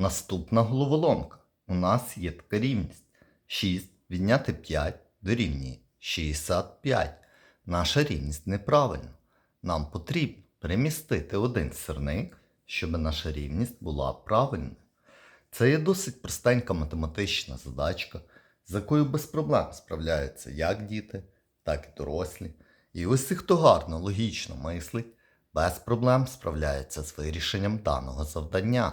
Наступна головоломка. У нас є така рівність. 6 відняти 5 дорівнює 65. Наша рівність неправильна. Нам потрібно перемістити один сирник, щоб наша рівність була правильною. Це є досить простенька математична задачка, з якою без проблем справляються як діти, так і дорослі. І ось і хто гарно логічно мислить, без проблем справляється з вирішенням даного завдання.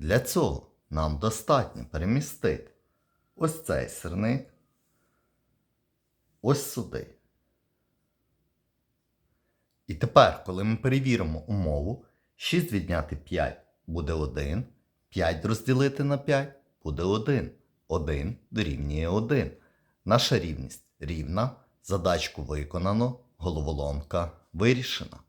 Для цього нам достатньо перемістити ось цей сирник ось сюди. І тепер, коли ми перевіримо умову, 6 відняти 5 буде 1, 5 розділити на 5 буде 1. 1 дорівнює 1. Наша рівність рівна, задачку виконано, головоломка вирішена.